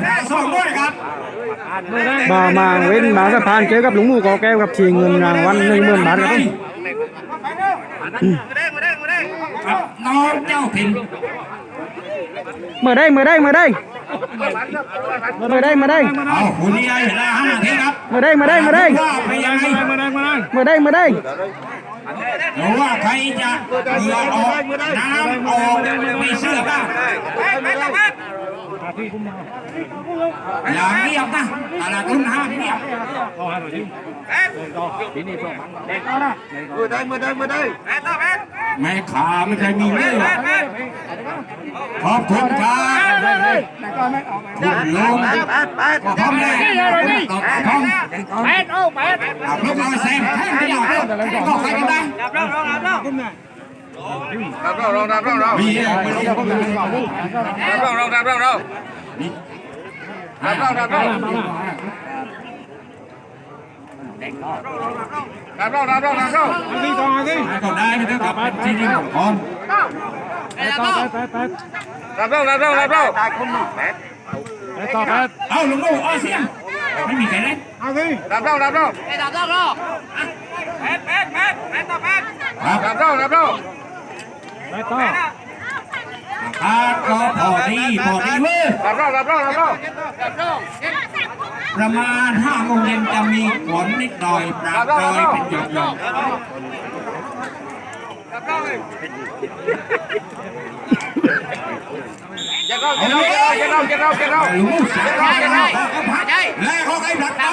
แพ้สองด้วยครับบ่าวมาเว้นบางสะพานเจอกับหลวงหมู่กอแก้วกับชิงเงินรางวัลหนึ่งหมื่นบาทครับผมครับน้องเจ้าถิ่นเมื่อได้เมื่อได้เมื่อได้เมื่อได้เมื่อได้เอาคุณนี่ไอ้เวลาห้านาทีครับเมื่อได้เมื่อได้เมื่อได้ว่าไปยังไงเมื่อได้เมื่อได้หรือว่าใครจะเหงื่อออกน้ำออกมีเสื้อบ้าง อย่างเงียบนะตลาดรุ่นห้าเงียบแม่ขาไม่เคยมีเลยขอบคุณครับคุณลุงก็พร้อมแล้วตอบพร้อมแปดโอ้แปดลูกเอาแซมแท่งที่หลังก็ใครกันได้ รับเราเรารับเราเราบีอะไม่รู้ว่าเป็นของรับเราเรารับเราเรารับเรารับเรารับเรารับเรารับเราอันนี้ต่อสิต่อได้ไม่ต้องกลับจริงๆก่อนรับเรารับเรารับเรารับเราเอาลุงลูกเอาเสียงไม่มีใครเลยเอาสิรับเรารับเรารับเรารับเราแป๊บแป๊บแป๊บแป๊บต่อแป๊บรับเรารับเรา องอาก็พอดีพอดีเว้ยรับรองรับรองรับรองประมาณห้าโมงเย็นจะมีฝนนิดหน่อยปราบปรอยเป็นหยดหยดอย่าเข้าอย่าเข้าอย่าเข้าอย่าเข้าอย่าเข้าลุงลูกสาวก็ได้แล้วเขาไอ้ผลักดัน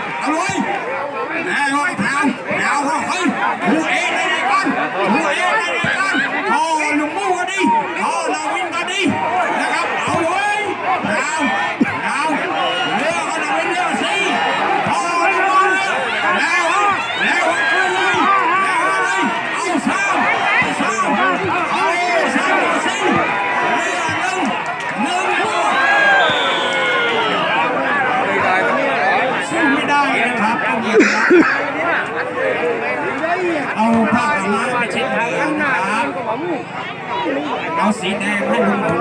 ไม่ได้นะครับต้องยิงนะเอาผ้าขาวม้าไปเช็ดเท้านะครับเอาสีแดงให้ลุงถู